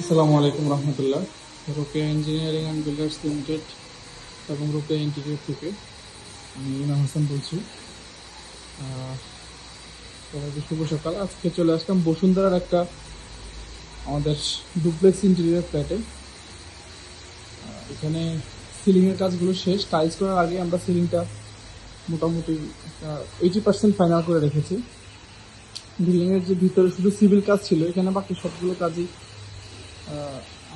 আসসালামু আলাইকুম রহমতুল্লাহ। Rokeya engineering and builders limited এবং রোকেয়া ইন্টিরিয়র থেকে আমি ইমাম হাসান বলছি। শুভ সকাল। আজকে চলে আসলাম বসুন্ধরার একটা আমাদের ডুপ্লেক্স ইন্টেরিয়র ফ্ল্যাটে এখানে সিলিংয়ের কাজগুলো শেষ। টাইলস করার আগে আমরা সিলিংটা মোটামুটি এইটি পার্সেন্ট ফাইনাল করে রেখেছি। বিল্ডিংয়ের যে ভিতরে শুধু সিভিল কাজ ছিল, এখানে বাকি সবগুলো কাজই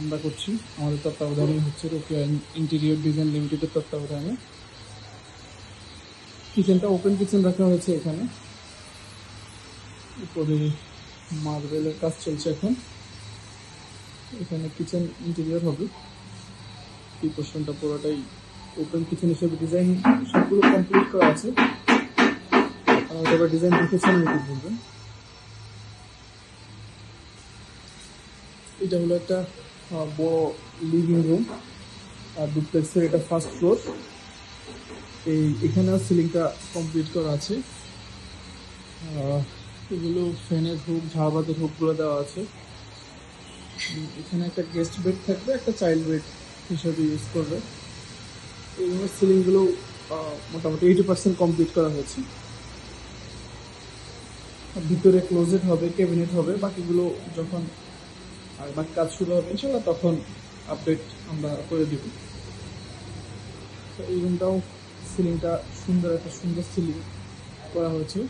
আমরা করছি। আমাদের তত্ত্বাবধানে হচ্ছে রোকিয়া ইন্টেরিয়র ডিজাইন লিমিটেডের তত্ত্বাবধানে। কিচেনটা ওপেন কিচেন রাখা হয়েছে এখানে। উপরে মার্বেলের কাজ চলছে এখন। এখানে কিচেন ইন্টেরিয়র হবে। এই পোর্শনটা পুরোটাই ওপেন কিচেন হিসেবে ডিজাইন সবগুলো কমপ্লিট করা আছে। হয়তো ডিজাইন দেখেছেন ইউটিউব বলবেন। এটা হলো একটা বড় লিভিং রুম আর ডুপ্লেক্সের এটা ফার্স্ট ফ্লোর এই এখানেও সিলিংটা কমপ্লিট করা আছে। এগুলো ফ্যানের হুক ঝাড়বাতের হুকগুলো দেওয়া আছে। এখানে একটা গেস্ট বেড থাকবে, একটা চাইল্ড বেড হিসাবে ইউজ করবে। এই রুমের সিলিংগুলো মোটামুটি এইটি পার্সেন্ট কমপ্লিট করা হয়েছে। ভিতরে ক্লোজেট হবে ক্যাবিনেট হবে, বাকিগুলো যখন আর বাকি কাজ শুরু হবে ইনশাল্লাহ তখন আপডেট আমরা করে দিব। তো এই রুমটাও সিলিংটা সুন্দর, একটা সুন্দর সিলিং করা হয়েছে।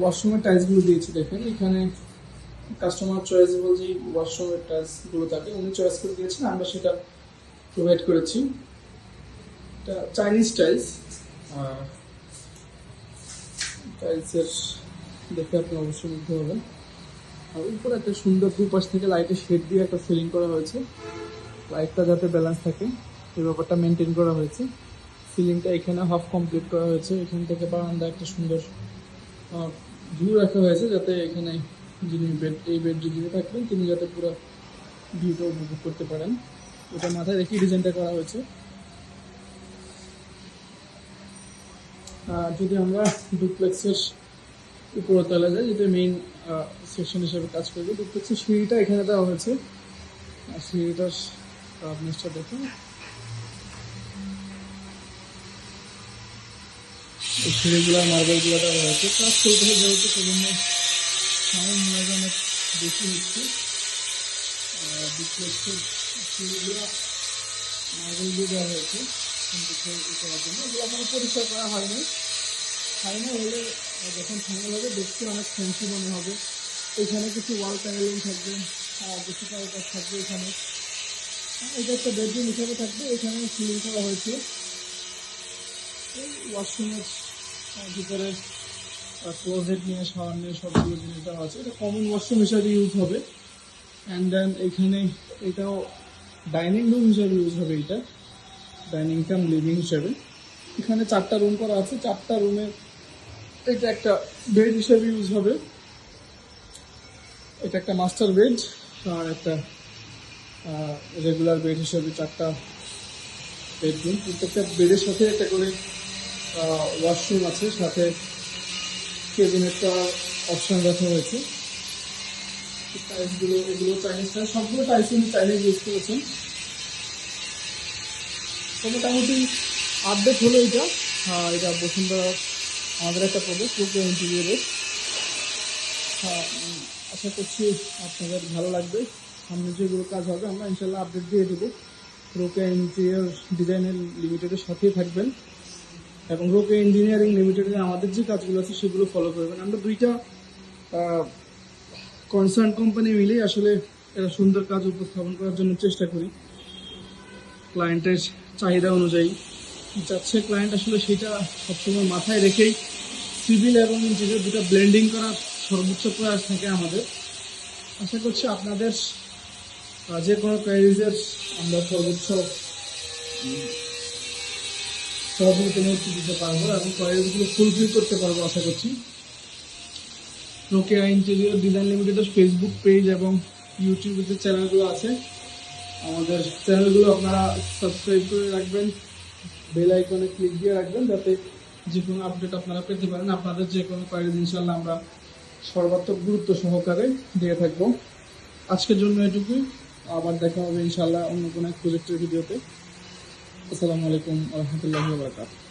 ওয়াশরুমের টাইলসগুলো দিয়েছি, দেখেন। এখানে কাস্টমার চয়েসেবল যে ওয়াশরুমের টাইলসগুলো থাকে। উনি চয়েস করে দিয়েছেন, আমরা সেটা প্রোভাইড করেছি। এটা চাইনিজ টাইলস টাইলসের দেখে আপনি অবশ্যই মুগ্ধ হবেন। আর উপরে একটা সুন্দর দুপাশ থেকে লাইটের শেড দিয়ে একটা সিলিং করা হয়েছে। লাইটটা যাতে ব্যালেন্স থাকে, এই ব্যাপারটা মেনটেন করা হয়েছে। সিলিংটা এখানে হাফ কমপ্লিট করা হয়েছে। এখান থেকে বারান্দা একটা সুন্দর ভিউ রাখা হয়েছে যাতে এখানে যিনি বেড এই বেড যদি থাকবেন, তিনি যাতে পুরো ভিউটা উপভোগ করতে পারেন। ওটা মাথায় রেখে ডিজাইনটা করা হয়েছে। আর যদি আমরা ডুপ্লেক্সের উপরতলা যায় যেটা মেইন সেকশন হিসেবে কাজ করবে। ডুপ্লেক্সের সিঁড়িটা এখানে দেওয়া হয়েছে। আর সিঁড়িটার আপনিসটা দেখুন। সিঁড়িগুলো, মার্বেলগুলো দেওয়া হয়েছে। কাজ চলতে হবে যেহেতু সেজন্য সাউন্ড নয়েজ অনেক বেশি হচ্ছে। সিঁড়িগুলো, মার্বেল দিয়ে দেওয়া হয়েছে। কিন্তু এখনও পরিষ্কার করা হয়নি। ফাইনাল হলে যখন ফাইনাল হবে দেখতে অনেক ফ্যান্সি মনে হবে। এখানে কিছু ওয়াল প্যানেলিং থাকবে আর কিছু কাজ থাকবে এখানে। আর এটা একটা বেডরুম হিসাবে থাকবে, এখানে সিলিং করা হয়েছে। এই ওয়াশরুমের ভিতরে ক্লোজেট নিয়ে শাওয়ার নিয়ে সবগুলো জিনিস দেওয়া আছে। এটা কমন ওয়াশরুম হিসাবে ইউজ হবে। অ্যান্ড দেন এখানে এটাও ডাইনিং রুম হিসাবে ইউজ হবে এটা। ডাইনিং কাম লিভিং হিসাবে। এখানে চারটা রুম করা আছে। চারটা রুমে এটা একটা বেড হিসেবে ইউজ হবে। এটা একটা মাস্টার বেড আর একটা রেগুলার বেড হিসেবে চারটা বেডরুম প্রত্যেকটা বেডের সাথে একটা করে ওয়াশরুম আছে। সাথে কেবিনেটটা অপশন রাখা হয়েছে। টাইলসগুলো এগুলো চাইনিজ টাইলস সবগুলো টাইলস উনি চাইনিজ ইউজ করেছেন। তো মোটামুটি আপডেট হলো এটা। এটা বসুন্ধরা আমাদের একটা প্রজেক্ট রূপে ইন্টেরিয়রের আশা করছি আপনাদের ভালো লাগবে। সামনে যেগুলো কাজ হবে, আমরা ইনশাল্লাহ আপডেট দিয়ে দেবো। রোকে ইন্টেরিয়র ডিজাইনের লিমিটেডের সাথেই থাকবেন। এবং রোকে ইঞ্জিনিয়ারিং লিমিটেডের আমাদের যে কাজগুলো আছে, সেগুলো ফলো করবেন। আমরা দুইটা কনসার্ন কোম্পানি মিলেই আসলে একটা সুন্দর কাজ উপস্থাপন করার জন্য চেষ্টা করি। ক্লায়েন্টের চাহিদা অনুযায়ী। কি চাচ্ছে ক্লায়েন্ট আসলে সেটা সবসময় মাথায় রেখেই সিভিল এবং ইন্টেরিয়র দুটো ব্লেন্ডিং করার সর্বোচ্চ প্রয়াস থাকে আমাদের। আশা করছি আপনাদের যে কোনো কোয়ারিজের আমরা সর্বোচ্চ সহযোগিতা দিতে পারব এবং কোয়ারিজগুলো ফুলফিল করতে পারব আশা করছি। নোকিয়া ইন্টেরিয়র ডিজাইন লিমিটেডের ফেসবুক পেজ এবং ইউটিউবে যে চ্যানেলগুলো আছে, আমাদের চ্যানেলগুলো আপনারা সাবস্ক্রাইব করে রাখবেন। বেল আইকনে ক্লিক দিয়ে রাখবেন যাতে যে কোনো আপডেট আপনারা পেতে পারেন। আপনাদের যে কোনো কোয়ারিজ ইনশাল্লাহ আমরা সর্বাত্মক গুরুত্ব সহকারে দিয়ে থাকব। আজকের জন্য এটুকুই। আবার দেখা হবে ইনশাল্লাহ অন্য কোনো এক প্রজেক্টের ভিডিওতে আসসালামু আলাইকুম রহমতুল্লাহ বারকাত